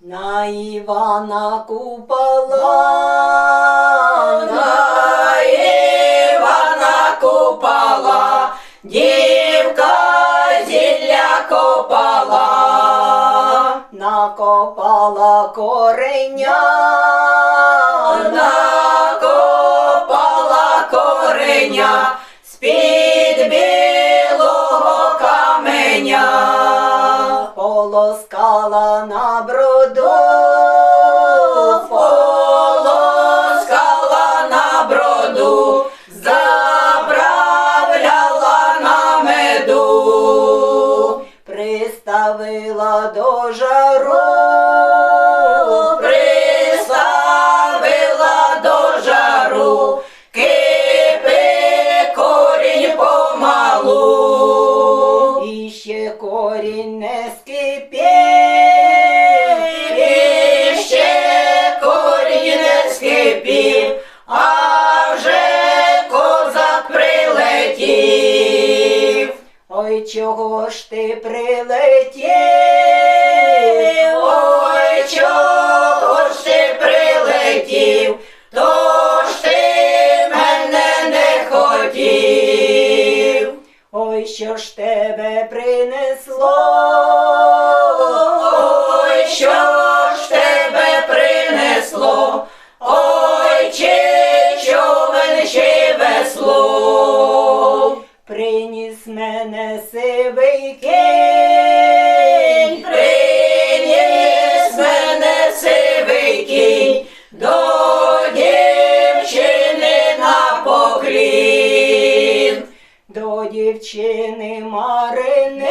На Івана купола, На Івана купала, дівка зілля копала. накопала кореня, Накопала кореня полоскала на броду, Полоскала на броду, заправляла на меду. приставила до жару, корінь не скипів, І ще корінь не скипів, а вже козак прилетів. ой, чого ж ти прилетів, ой, що ж тебе принесло, Ой, що ж тебе принесло, ой, чи човен, чи весло. приніс мене сивий кінь, дівчини Марини.